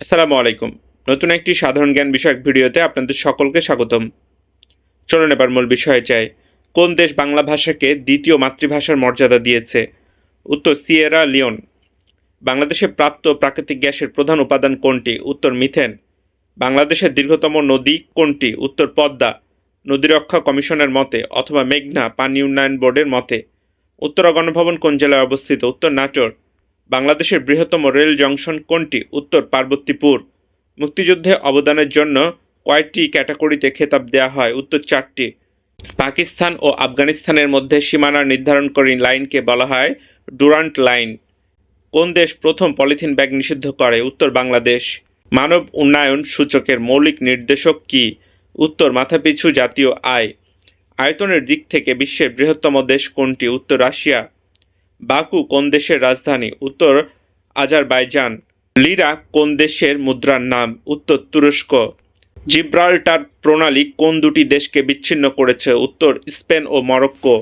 আসসালামু আলাইকুম। নতুন একটি সাধারণ জ্ঞান বিষয়ক ভিডিওতে আপনাদের সকলকে স্বাগতম। চলুন এবার মূল বিষয়ে চাই কোন দেশ বাংলা ভাষাকে দ্বিতীয় মাতৃভাষার মর্যাদা দিয়েছে? উত্তর সিয়েরা লিওন। বাংলাদেশে প্রাপ্ত প্রাকৃতিক গ্যাসের প্রধান উপাদান কোনটি? উত্তর মিথেন। বাংলাদেশের দীর্ঘতম নদী কোনটি? উত্তর পদ্মা। নদী রক্ষা কমিশনের মতে অথবা মেঘনা পানি উন্নয়ন বোর্ডের মতে। উত্তরা গণভবন কোন জেলায় অবস্থিত? উত্তর নাটোর। বাংলাদেশের বৃহত্তম রেল জংশন কোনটি? উত্তর, পার্বতীপুর। মুক্তিযুদ্ধে অবদানের জন্য কয়টি ক্যাটাগরিতে খেতাব দেওয়া হয়? উত্তর, চারটি। পাকিস্তান ও আফগানিস্তানের মধ্যে সীমানা নির্ধারণকারী লাইনকে বলা হয় ডুরান্ট লাইন। কোন দেশ প্রথম পলিথিন ব্যাগ নিষিদ্ধ করে? উত্তর, বাংলাদেশ। মানব উন্নয়ন সূচকের মৌলিক নির্দেশক কি? উত্তর, মাথাপিছু জাতীয় আয়। আয়তনের দিক থেকে বিশ্বের বৃহত্তম দেশ কোনটি? উত্তর, রাশিয়া। বাকু কোন দেশের রাজধানী? উত্তর আজারবাইজান। লিরা কোন দেশের মুদ্রার নাম? উত্তর তুরস্ক। জিব্রাল্টার প্রণালী কোন দুটি দেশকে বিচ্ছিন্ন করেছে? উত্তর স্পেন ও মরক্কো।